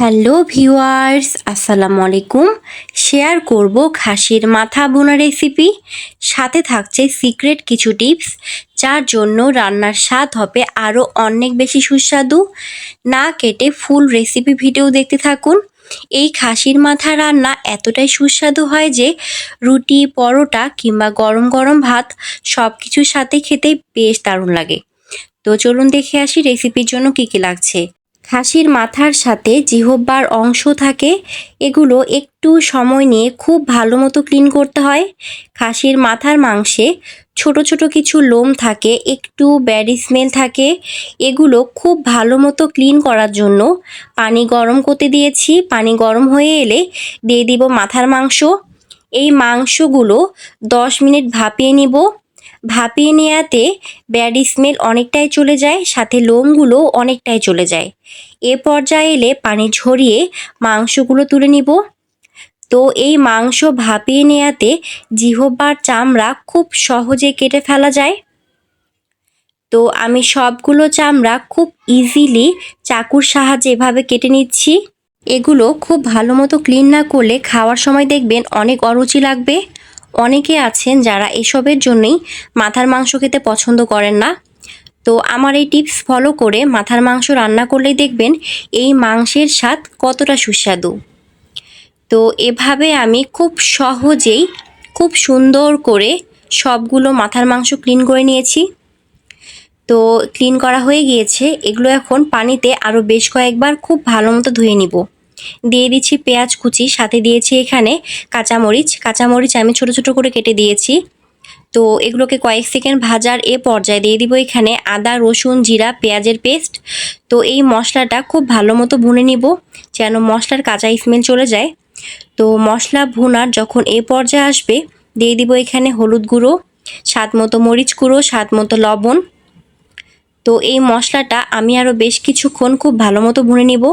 Hello viewers, আসসালামু আলাইকুম। Share করব খাসির মাথা বোনা রেসিপি সাথে থাকছে সিক্রেট কিছু টিপস যার জন্য রান্নার স্বাদ হবে আরও অনেক বেশি সুস্বাদু। না কেটে ফুল রেসিপি ভিডিও দেখতে থাকুন। এই খাসির মাথা রান্না এতটাই সুস্বাদু হয় যে রুটি, পরোটা কিংবা গরম গরম ভাত সব কিছুর সাথে খেতে বেশ দারুণ লাগে। তো চলুন দেখে আসি রেসিপির জন্য কী কী লাগছে। খাসির মাথার সাথে জিহব্বার অংশ থাকে। এগুলো একটু সময় নিয়ে খুব ভালো মতো ক্লিন করতে হয়। খাসির মাথার মাংসে ছোট ছোট কিছু লোম থাকে, একটু ব্যাড স্মেল থাকে। এগুলো খুব ভালো মতো ক্লিন করার জন্য পানি গরম করতে দিয়েছি। পানি গরম হয়ে এলে দিয়ে দিব মাথার মাংস। এই মাংসগুলো দশ মিনিট ভাপিয়ে নিব। ভাপিয়ে নেওয়াতে ব্যাড স্মেল অনেকটাই চলে যায়, সাথে লোমগুলো অনেকটাই চলে যায়। এ পর্যায়ে এলে পানি ঝরিয়ে মাংসগুলো তুলে নিব। তো এই মাংস ভাপিয়ে নেওয়াতে জিহ্বার চামড়া খুব সহজে কেটে ফেলা যায়। তো আমি সবগুলো চামড়া খুব ইজিলি চাকুর সাহায্যে এভাবে কেটে নিচ্ছি। এগুলো খুব ভালো মতো ক্লিন না করলে খাওয়ার সময় দেখবেন অনেক অরুচি লাগবে। অনেকে আছেন যারা এসবের জন্যই মাথার মাংস খেতে পছন্দ করেন না। তো আমার এই টিপস ফলো করে মাথার মাংস রান্না করলেই দেখবেন এই মাংসের স্বাদ কতটা সুস্বাদু। তো এভাবে আমি খুব সহজেই খুব সুন্দর করে সবগুলো মাথার মাংস ক্লিন করে নিয়েছি। তো ক্লিন করা হয়ে গিয়েছে, এগুলো এখন পানিতে আরও বেশ কয়েকবার খুব ভালো মতো ধুয়ে নিব। দিয়ে দিচ্ছি পেঁয়াজ কুচি, সাথে দিয়েছি এখানে কাঁচামরিচ। কাঁচামরিচ আমি ছোট ছোট করে কেটে দিয়েছি। তো এগুলোকে কয়েক সেকেন্ড ভাজার এ পর্যায়ে দিয়ে দিব এখানে আদা, রসুন, জিরা, পেঁয়াজের পেস্ট। তো এই মশলাটা খুব ভালো মতো ভুনে নিব, যেন মশলার কাঁচা স্মেল চলে যায়। তো মশলা ভুনার যখন এ পর্যায়ে আসবে, দিয়ে দিব এখানে হলুদ গুঁড়ো, স্বাদ মতো মরিচ গুঁড়ো, স্বাদ মতো লবণ। তো এই মশলাটা আমি আরও বেশ কিছুক্ষণ খুব ভালো মতো ভুনে নিব।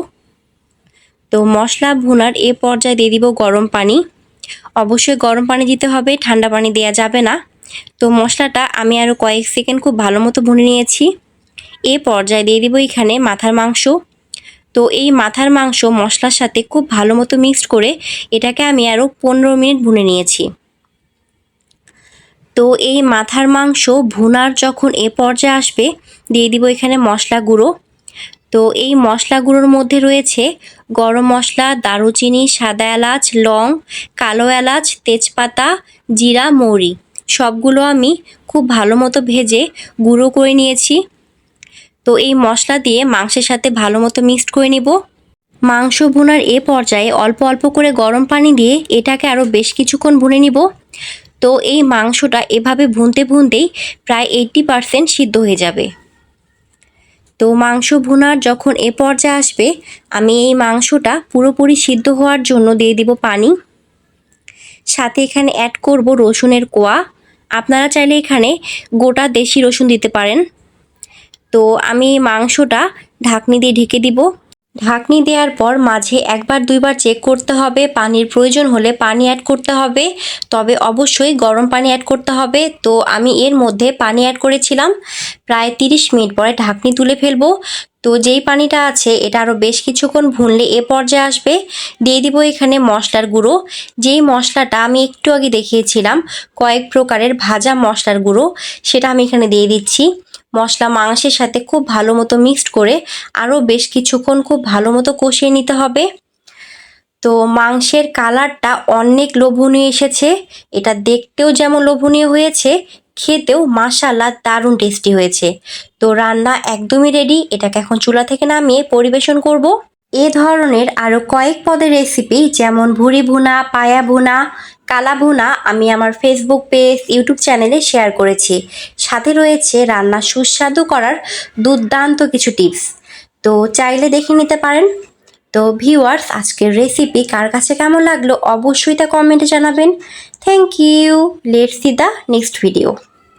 তো মশলা ভুনার এ পর্যায়ে দিয়ে দিব গরম পানি। অবশ্যই গরম পানি দিতে হবে, ঠান্ডা পানি দেওয়া যাবে না। তো মশলাটা আমি আরও কয়েক সেকেন্ড খুব ভালো মতো ভুনে নিয়েছি। এ পর্যায়ে দিয়ে দিব এখানে মাথার মাংস। তো এই মাথার মাংস মশলার সাথে খুব ভালো মতো মিক্সড করে এটাকে আমি আরও পনেরো মিনিট ভুনে নিয়েছি। তো এই মাথার মাংস ভুনার যখন এ পর্যায়ে আসবে, দিয়ে দিব এখানে মশলা গুঁড়ো। তো এই মশলা গুঁড়োর মধ্যে রয়েছে গরম মশলা, দারুচিনি, সাদা এলাচ, লং, কালো এলাচ, তেজপাতা, জিরা, মৌরি। সবগুলো আমি খুব ভালো মতো ভেজে গুঁড়ো করে নিয়েছি। তো এই মশলা দিয়ে মাংসের সাথে ভালো মতো মিক্সড করে নিব। মাংস ভুনার এ পর্যায়ে অল্প অল্প করে গরম পানি দিয়ে এটাকে আরও বেশ কিছুক্ষণ ভুনে নিব। তো এই মাংসটা এভাবে ভুনতে ভুনতেই প্রায় এইট্টি পারসেন্ট সিদ্ধ হয়ে যাবে। তো মাংস ভুনার যখন এ পর্যায়ে আসবে, আমি এই মাংসটা পুরোপুরি সিদ্ধ হওয়ার জন্য দিয়ে দিব পানি। সাথে এখানে অ্যাড করব রসুনের কোয়া। আপনারা চাইলে এখানে গোটা দেশি রসুন দিতে পারেন। তো আমি মাংসটা ঢাকনি দিয়ে ঢেকে দিব। ঢাকনি দেওয়ার পর মাঝে একবার দুইবার চেক করতে হবে। পানির প্রয়োজন হলে পানি অ্যাড করতে হবে। তবে অবশ্যই গরম পানি অ্যাড করতে হবে। তো আমি এর মধ্যে পানি অ্যাড করেছিলাম। প্রায় তিরিশ মিনিট পরে ঢাকনি তুলে ফেলব। তো যেই পানিটা আছে, এটা আরও বেশ কিছুক্ষণ ভুনলে এ পর্যায়ে আসবে। দিয়ে দিব এখানে মশলার গুঁড়ো। যেই মশলাটা আমি একটু আগে দেখিয়েছিলাম, কয়েক প্রকারের ভাজা মশলার গুঁড়ো, সেটা আমি এখানে দিয়ে দিচ্ছি। মশলা মাংসের সাথে খুব ভালো মতো মিক্সড করে আরও বেশ কিছুক্ষণ খুব ভালো মতো কষিয়ে নিতে হবে। তো মাংসের কালারটা অনেক লোভনীয় এসেছে। এটা দেখতেও যেমন লোভনীয় হয়েছে, খেতেও মাসাল্লা দারুণ টেস্টি হয়েছে। তো রান্না একদমই রেডি এটাকে এখন চুলা থেকে নামিয়ে পরিবেশন করব। এ ধরনের আরও কয়েক পদের রেসিপি যেমন ভুড়ি ভুনা, পায়া ভুনা কালা ভুনা আমি আমার ফেসবুক পেজ ইউটিউব চ্যানেলে শেয়ার করেছি। সাথে রয়েছে রান্না সুস্বাদু করার দুর্দান্ত কিছু টিপস তো চাইলে দেখে নিতে পারেন। তো ভিউয়ার্স আজকের রেসিপি কার কাছে কেমন লাগল অবশ্যই তা কমেন্টে জানাবেন। Thank you let see the next video